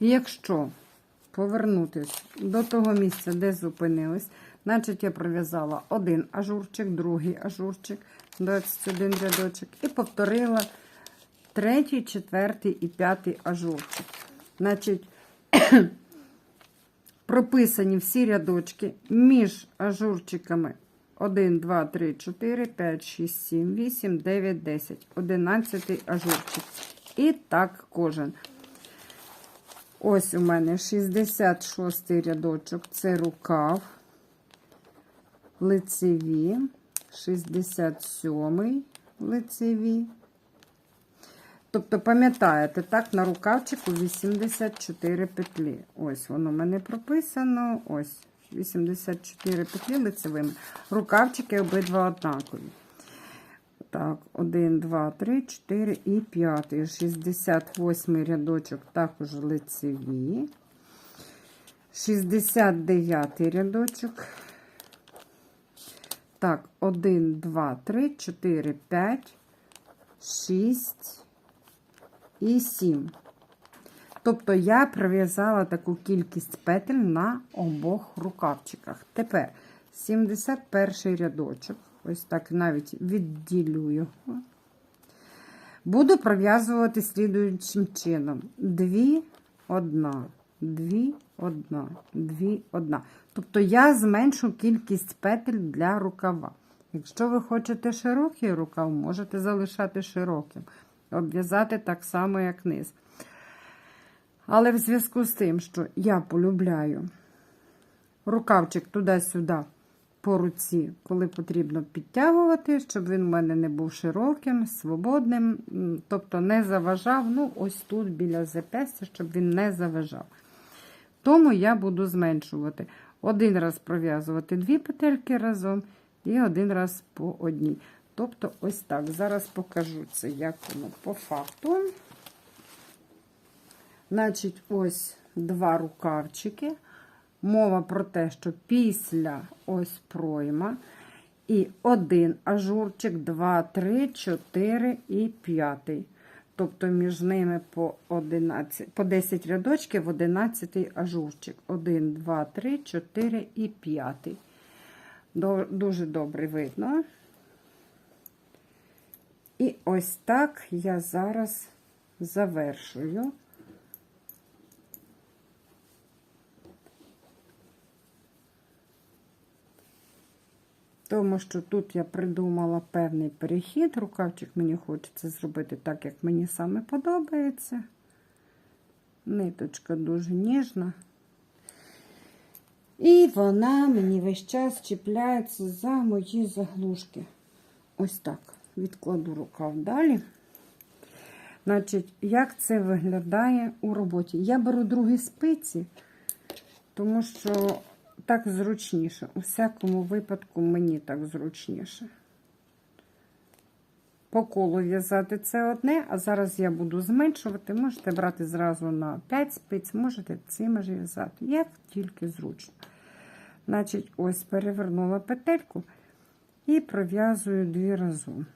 Якщо повернутися до того місця, де зупинились, значить я пров'язала один ажурчик, другий ажурчик, 21 рядочок, і повторила третій, четвертий і п'ятий ажурчик. Значить, прописані всі рядочки між ажурчиками 1, 2, 3, 4, 5, 6, 7, 8, 9, 10, 11 ажурчик. І так кожен. Ось у мене 66 рядочок, це рукав, лицеві, 67 лицеві. Тобто, пам'ятаєте, так, на рукавчику 84 петлі. Ось воно в мене прописано. Ось 84 петлі лицевими. Рукавчики обидва однакові. Так, 1, 2, 3, 4 і 5. 68 рядочок також лицеві. 69 рядочок. Так, 1, 2, 3, 4, 5, 6 і 7. Тобто я прив'язала таку кількість петель на обох рукавчиках. Тепер 71 рядочок. Ось так навіть відділю його. Буду пров'язувати слідуючим чином: дві, одна, дві, одна, дві, одна. Тобто я зменшу кількість петель для рукава. Якщо ви хочете широкий рукав, можете залишати широким. Обв'язати так само, як низ. Але в зв'язку з тим, що я полюбляю рукавчик туди-сюди по руці, коли потрібно підтягувати, щоб він в мене не був широким, свободним, тобто не заважав, ну, ось тут біля запястя, щоб він не заважав. Тому я буду зменшувати. Один раз пров'язувати дві петельки разом і один раз по одній. Тобто, ось так. Зараз покажу це, як воно по факту. Значить, ось два рукавчики. Мова про те, що після ось пройма і один ажурчик, два, три, чотири і п'ятий. Тобто між ними по 11, по 10 рядочків 11 ажурчик. 1, 2, 3, 4 і 5. Дуже добре видно. І ось так я зараз завершую. Тому що тут я придумала певний перехід. Рукавчик мені хочеться зробити так, як мені саме подобається. Ниточка дуже ніжна. І вона мені весь час чіпляється за мої заглушки. Ось так. Відкладу рукав далі. Значить, як це виглядає у роботі? Я беру другі спиці, тому що так зручніше. У всякому випадку мені так зручніше. По колу в'язати це одне, а зараз я буду зменшувати. Можете брати зразу на 5 спиць, можете цими ж в'язати, як тільки зручно. Значить, ось перевернула петельку і пров'язую дві разом.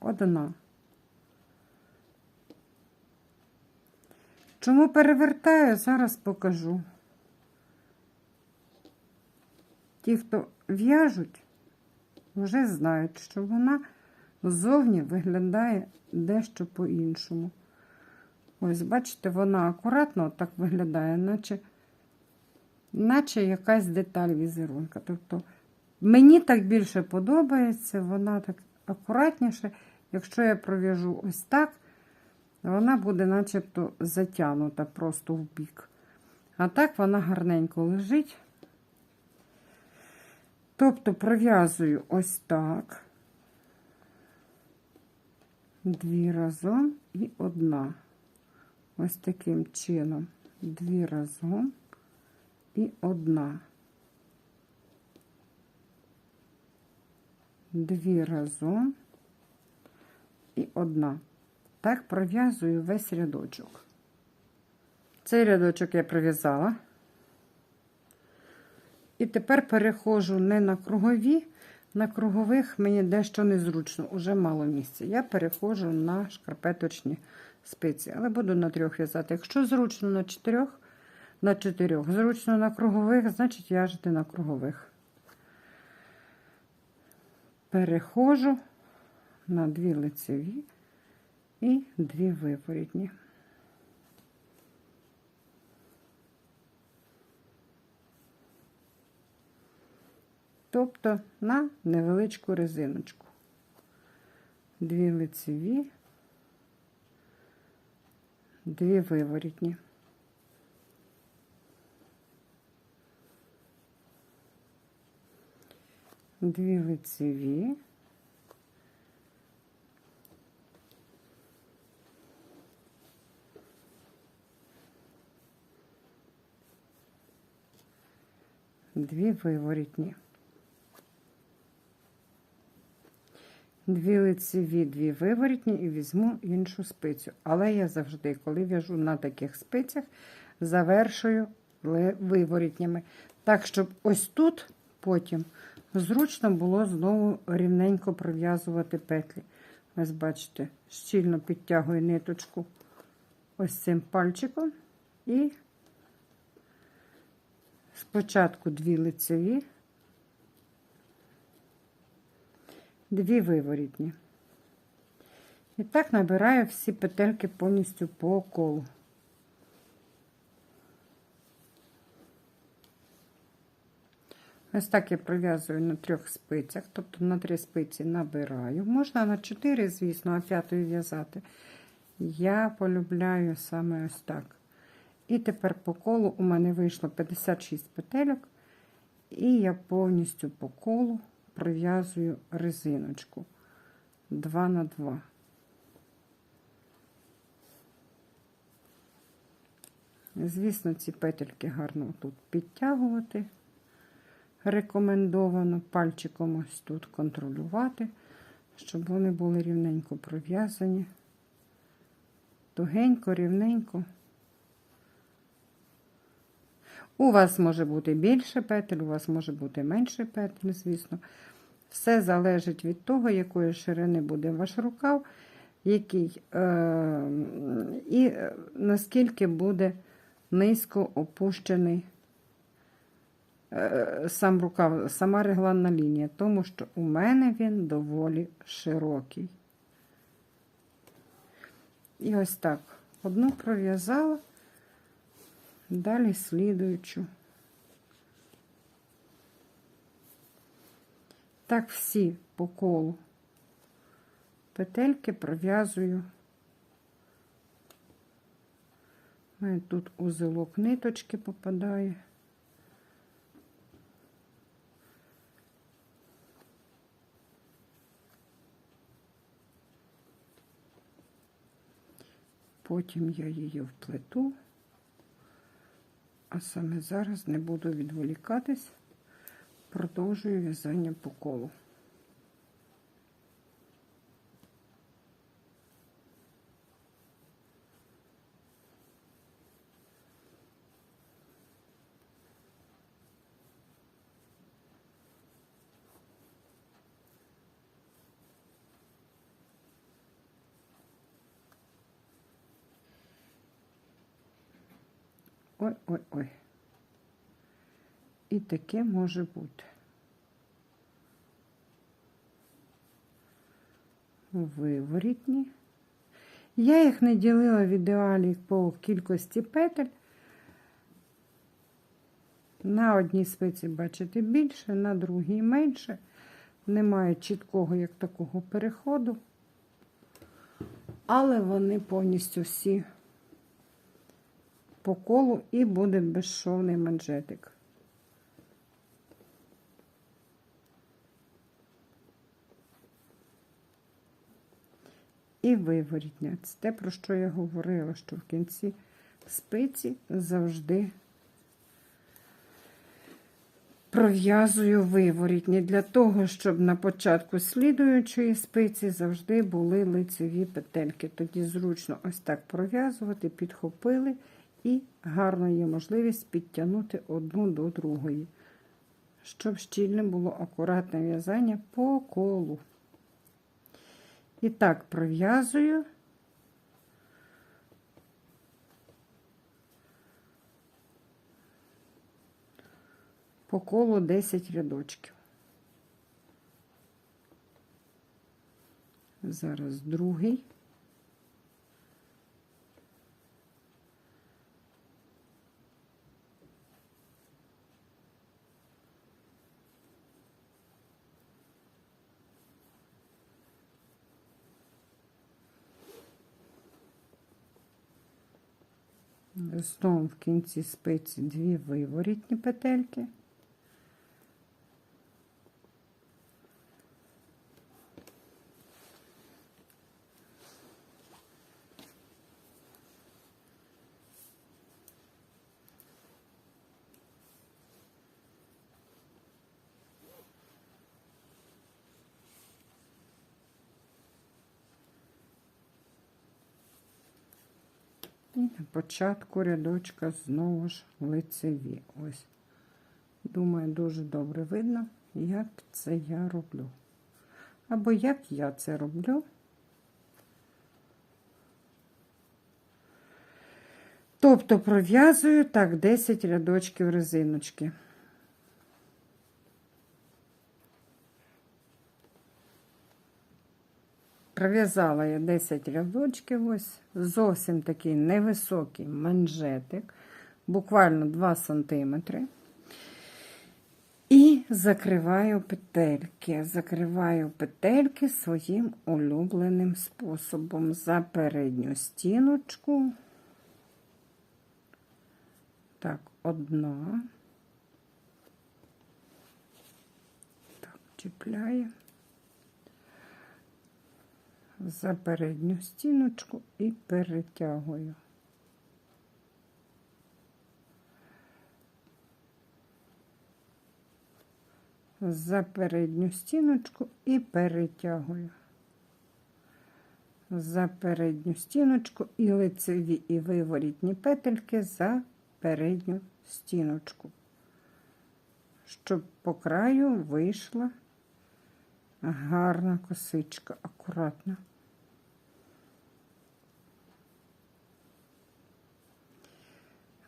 Одна. Чому перевертаю, зараз покажу. Ті, хто в'яжуть, вже знають, що вона ззовні виглядає дещо по-іншому. Ось, бачите, вона акуратно так виглядає, наче, наче якась деталь візерунка. Тобто, мені так більше подобається, вона так акуратніше. Якщо я пров'яжу ось так, вона буде начебто затягнута просто в бік. А так вона гарненько лежить. Тобто пров'язую ось так, дві разом і одна. Ось таким чином, дві разом і одна. Дві разом і одна. Так пров'язую весь рядочок. Цей рядочок я пров'язала. І тепер переходжу не на кругові, на кругових мені дещо незручно, уже мало місця. Я переходжу на шкарпеточні спиці, але буду на трьох в'язати. Якщо зручно на чотирьох, на чотирьох. Зручно на кругових, значить в'яжете на кругових. Перехожу на дві лицеві і дві виворітні. Тобто на невеличку резиночку. Дві лицеві, дві виворітні. Дві лицеві. Дві виворітні. Дві лицеві, дві виворітні і візьму іншу спицю. Але я завжди, коли в'яжу на таких спицях, завершую виворітнями. Так, щоб ось тут потім зручно було знову рівненько пров'язувати петлі. Ось бачите, щільно підтягую ниточку ось цим пальчиком. І спочатку дві лицеві. дві виворітні. І так набираю всі петельки повністю по колу. Ось так я пров'язую на трьох спицях, тобто на три спиці набираю. Можна на чотири, звісно, а п'ятою в'язати. Я полюбляю саме ось так. І тепер по колу у мене вийшло 56 петельок, і я повністю по колу прив'язую резиночку 2 на 2. Звісно, ці петельки гарно тут підтягувати. Рекомендовано пальчиком ось тут контролювати, щоб вони були рівненько пров'язані. Тугенько, рівненько. У вас може бути більше петель, у вас може бути менше петель, звісно. Все залежить від того, якої ширини буде ваш рукав, який, е, і е, наскільки буде низько опущений е, сам рукав, сама регланна лінія, тому що у мене він доволі широкий. І ось так. Одну пров'язала. Далі слідуючу. Так всі по колу петельки пров'язую. Мене тут узелок ниточки попадає. Потім я її вплету. А саме зараз не буду відволікатись, продовжую в'язання по колу. Ой-ой-ой. І таке може бути. Виворітні. Я їх не ділила в ідеалі по кількості петель. На одній спиці, бачите, більше, на другій менше. Немає чіткого як такого переходу. Але вони повністю всі по колу і буде безшовний манжетик. І виворітня. Це те, про що я говорила, що в кінці спиці завжди пров'язую виворітні для того, щоб на початку слідуючої спиці завжди були лицеві петельки. Тоді зручно ось так пров'язувати, підхопили і гарно є можливість підтягнути одну до другої, щоб щільне було акуратне в'язання по колу. І так пров'язую по колу 10 рядочків. Зараз другий. Знову в кінці спиці дві виворітні петельки. І на початку рядочка знову ж лицеві. Ось. Думаю, дуже добре видно, як це я роблю. Або як я це роблю. Тобто пров'язую так 10 рядочків резиночки. Пров'язала я 10 рядочків, ось зовсім такий невисокий манжетик, буквально 2 см. І закриваю петельки. Закриваю петельки своїм улюбленим способом за передню стіночку. Так, одна. Так, чіпляю за передню стіночку і перетягую. За передню стіночку і перетягую. За передню стіночку і лицеві і виворітні петельки за передню стіночку, щоб по краю вийшла гарна косичка, акуратна.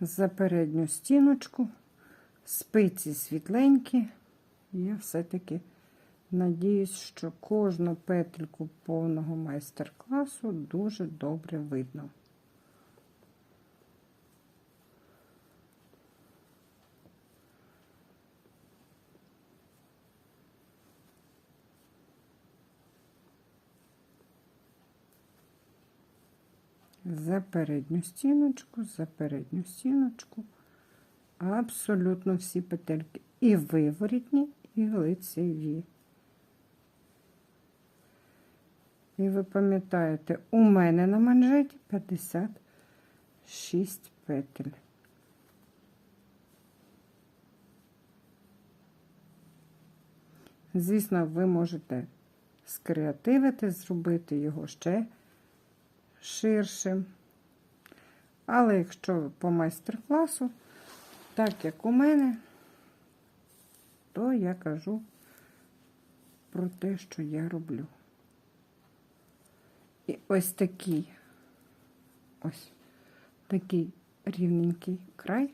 За передню стіночку, спиці світленькі. Я все-таки надіюсь, що кожну петельку повного майстер-класу дуже добре видно. За передню стіночку, за передню стіночку. Абсолютно всі петельки. І виворітні, і лицеві. І ви пам'ятаєте, у мене на манжеті 56 петель. Звісно, ви можете скреативити, зробити його ще ширшим. Але якщо по майстер-класу, так як у мене, то я кажу про те, що я роблю. І ось такий, ось такий рівненький край.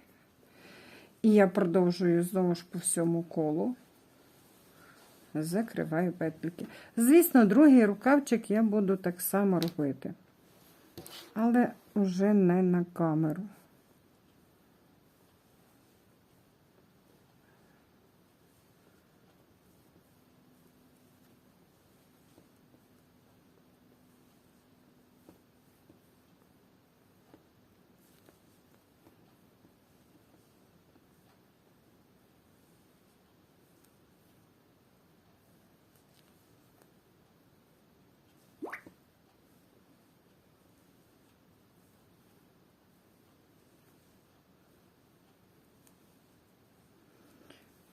І я продовжую знову ж по всьому колу, закриваю петельки. Звісно, другий рукавчик я буду так само робити, але вже не на камеру.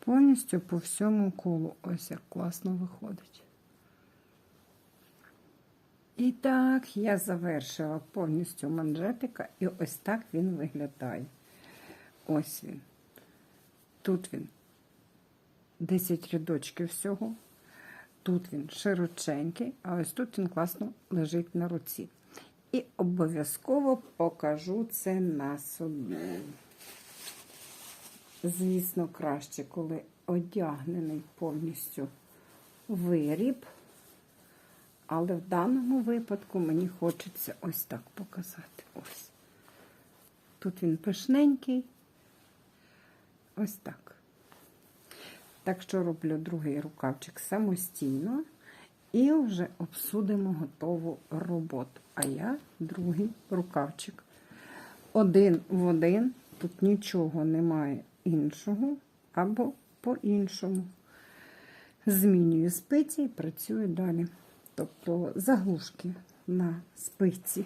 Повністю по всьому колу. Ось як класно виходить. І так, я завершила повністю манжетика, і ось так він виглядає. Ось він. Тут він 10 рядочків всього. Тут він широченький, а ось тут він класно лежить на руці. І обов'язково покажу це на собі. Звісно, краще, коли одягнений повністю виріб. Але в даному випадку мені хочеться ось так показати. Ось. Тут він пишненький. Ось так. Так що роблю другий рукавчик самостійно і вже обсудимо готову роботу. А я другий рукавчик. Один в один, тут нічого немає іншого або по-іншому. Змінюю спиці і працюю далі. Тобто заглушки на спиці